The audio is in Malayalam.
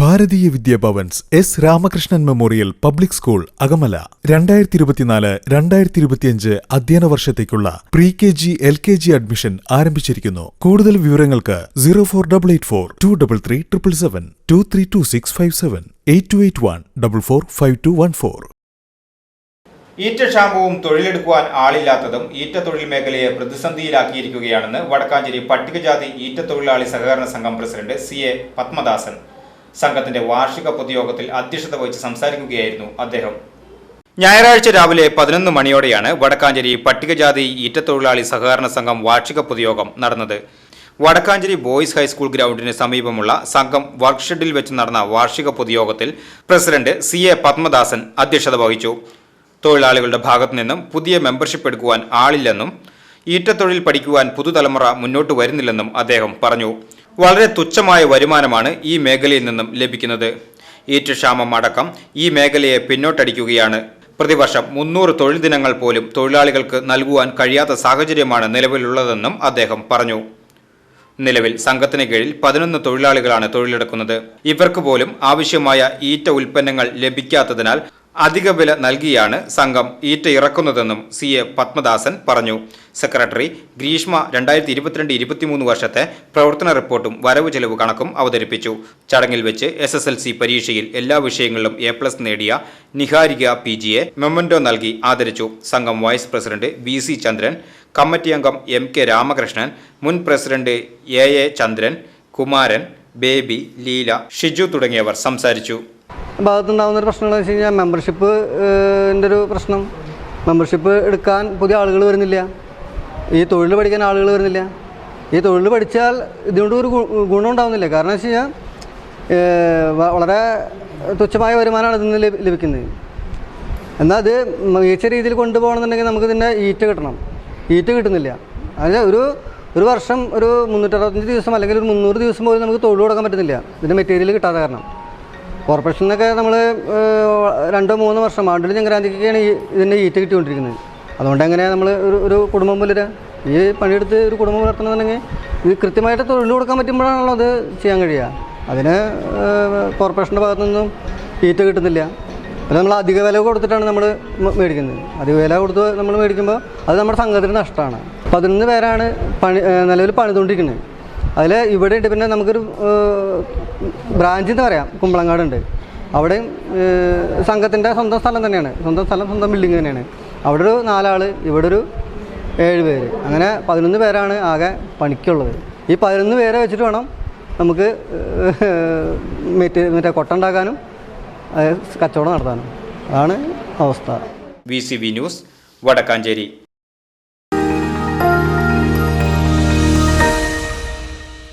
Bharatiya Vidya Bhavan's S Ramakrishnan memorial public school Akamala. രണ്ടായിരത്തി ഇരുപത്തിനാല് രണ്ടായിരത്തി ഇരുപത്തിയഞ്ച് അധ്യയന വർഷത്തേക്കുള്ള pre K G L K G admission ആരംഭിച്ചിരിക്കുന്നു. കൂടുതൽ വിവരങ്ങൾക്ക് zero four double eight four two double three triple seven two three two six five seven eight two eight one double four five two one four. ഈറ്റ ക്ഷാമവും തൊഴിലെടുക്കുവാൻ ആളില്ലാത്തതും ഈറ്റ തൊഴിൽ മേഖലയെ പ്രതിസന്ധിയിലാക്കിയിരിക്കുകയാണെന്ന് വടക്കാഞ്ചേരി പട്ടികജാതി ഈറ്റ തൊഴിലാളി സഹകരണ സംഘം പ്രസിഡന്റ് സി. എ. പത്മദാസൻ. സംഘത്തിന്റെ വാർഷിക പൊതുയോഗത്തിൽ അധ്യക്ഷത വഹിച്ച് സംസാരിക്കുകയായിരുന്നു അദ്ദേഹം. ഞായറാഴ്ച രാവിലെ പതിനൊന്ന് മണിയോടെയാണ് വടക്കാഞ്ചേരി പട്ടികജാതി ഈറ്റത്തൊഴിലാളി സഹകരണ സംഘം വാർഷിക പൊതുയോഗം നടന്നത്. വടക്കാഞ്ചേരി ബോയ്സ് ഹൈസ്കൂൾ ഗ്രൗണ്ടിന് സമീപമുള്ള സംഘം വർക്ക്ഷെഡിൽ വെച്ച് നടന്ന വാർഷിക പൊതുയോഗത്തിൽ പ്രസിഡന്റ് സി എ പത്മദാസൻ അധ്യക്ഷത വഹിച്ചു. തൊഴിലാളികളുടെ ഭാഗത്തു നിന്നും പുതിയ മെമ്പർഷിപ്പ് എടുക്കുവാൻ ആളില്ലെന്നും ഈറ്റത്തൊഴിൽ പഠിക്കുവാൻ പുതുതലമുറ മുന്നോട്ട് വരുന്നില്ലെന്നും അദ്ദേഹം പറഞ്ഞു. വളരെ തുച്ഛമായ വരുമാനമാണ് ഈ മേഖലയിൽ നിന്നും ലഭിക്കുന്നത്. ഈറ്റക്ഷാമം അടക്കം ഈ മേഖലയെ പിന്നോട്ടടിക്കുകയാണ്. പ്രതിവർഷം മുന്നൂറ് തൊഴിൽ ദിനങ്ങൾ പോലും തൊഴിലാളികൾക്ക് നൽകുവാൻ കഴിയാത്ത സാഹചര്യമാണ് നിലവിലുള്ളതെന്നും അദ്ദേഹം പറഞ്ഞു. നിലവിൽ സംഘത്തിന് കീഴിൽ പതിനൊന്ന് തൊഴിലാളികളാണ് തൊഴിലെടുക്കുന്നത്. ഇവർക്ക് പോലും ആവശ്യമായ ഈറ്റ ഉൽപ്പന്നങ്ങൾ ലഭിക്കാത്തതിനാൽ അധിക വില നൽകിയാണ് സംഘം ഈറ്റ ഇറക്കുന്നതെന്നും സി എ പത്മദാസൻ പറഞ്ഞു. സെക്രട്ടറി ഗ്രീഷ്മ രണ്ടായിരത്തി ഇരുപത്തിരണ്ട് ഇരുപത്തിമൂന്ന് വർഷത്തെ പ്രവർത്തന റിപ്പോർട്ടും വരവ് ചെലവ് കണക്കും അവതരിപ്പിച്ചു. ചടങ്ങിൽ വെച്ച് എസ് എസ് എൽ സി പരീക്ഷയിൽ എല്ലാ വിഷയങ്ങളിലും എ പ്ലസ് നേടിയ നിഹാരിക പി ജിയെ മെമ്മൻഡോ നൽകി ആദരിച്ചു. സംഘം vice president V C Chandran committee അംഗം എം കെ രാമകൃഷ്ണൻ മുൻ president A A Chandran Kumaran Baby Leela Shiju തുടങ്ങിയവർ സംസാരിച്ചു. ഭാഗത്തുണ്ടാകുന്ന ഒരു പ്രശ്നം എന്ന് വെച്ച് കഴിഞ്ഞാൽ മെമ്പർഷിപ്പ് ന്റെ ഒരു പ്രശ്നം. മെമ്പർഷിപ്പ് എടുക്കാൻ പുതിയ ആളുകൾ വരുന്നില്ല. ഈ തൊഴിൽ പഠിക്കാൻ ആളുകൾ വരുന്നില്ല. ഈ തൊഴിൽ പഠിച്ചാൽ ഇതുകൊണ്ട് ഒരു ഗുണം ഉണ്ടാവുന്നില്ല. കാരണം വെച്ച് കഴിഞ്ഞാൽ വളരെ തുച്ഛമായ വരുമാനമാണ് ഇതിൽ നിന്ന് ലഭി- ലഭിക്കുന്നത്. എന്നാൽ അത് മികച്ച രീതിയിൽ കൊണ്ടുപോകണമെന്നുണ്ടെങ്കിൽ നമുക്ക് ഇതിന്റെ ഈറ്റ് കിട്ടണം. ഈറ്റ് കിട്ടുന്നില്ല. അതായത് ഒരു ഒരു വർഷം ഒരു മുന്നൂറ്ററുപത്തഞ്ച് ദിവസം അല്ലെങ്കിൽ ഒരു മുന്നൂറ് ദിവസം പോലും നമുക്ക് തൊഴിൽ കൊടുക്കാൻ പറ്റുന്നില്ല. ഇതിന്റെ മെറ്റീരിയൽ കിട്ടാതെ കാരണം. കോർപ്പറേഷനിലൊക്കെ നമ്മൾ രണ്ടോ മൂന്നോ വർഷം ആണ്ടിൽ ചങ്കരാന്തിക്കൊക്കെയാണ് ഈ ഇതിന്റെ ഈറ്റ് കിട്ടിക്കൊണ്ടിരിക്കുന്നത്. അതുകൊണ്ട് എങ്ങനെയാണ് നമ്മൾ ഒരു ഒരു കുടുംബം പുലരുക ഈ പണിയെടുത്ത് ഒരു കുടുംബം പുലർത്തണമെന്നുണ്ടെങ്കിൽ ഇത് കൃത്യമായിട്ട് തൊഴിൽ കൊടുക്കാൻ പറ്റുമ്പോഴാണല്ലോ അത് ചെയ്യാൻ കഴിയുക. അതിന് കോർപ്പറേഷന്റെ ഭാഗത്തു നിന്നും ഈറ്റ് കിട്ടുന്നില്ല. അത് നമ്മൾ അധിക വില കൊടുത്തിട്ടാണ് നമ്മൾ മേടിക്കുന്നത്. അധിക വില കൊടുത്ത് നമ്മൾ മേടിക്കുമ്പോൾ അത് നമ്മുടെ സംഘത്തിന് നഷ്ടമാണ്. പതിനൊന്ന് പേരാണ് പണി നിലവിൽ പണിതുകൊണ്ടിരിക്കുന്നത്. അതിൽ ഇവിടെ ഉണ്ട് പിന്നെ നമുക്കൊരു ബ്രാഞ്ച് എന്ന് പറയാം. കുമ്പളങ്ങാടുണ്ട്. അവിടെയും സംഘത്തിന്റെ സ്വന്തം സ്ഥലം തന്നെയാണ്. സ്വന്തം സ്ഥലം സ്വന്തം ബിൽഡിംഗ് തന്നെയാണ്. അവിടെ ഒരു നാലാൾ ഇവിടെ ഒരു ഏഴ് പേര്. അങ്ങനെ പതിനൊന്ന് പേരാണ് ആകെ പണിക്കുള്ളത്. ഈ പതിനൊന്ന് പേരെ വെച്ചിട്ട് വേണം നമുക്ക് മറ്റേ മറ്റേ കൊട്ട ഉണ്ടാക്കാനും അത് കച്ചവടം നടത്താനും. അതാണ് അവസ്ഥ. V C V news Vadakkanchery.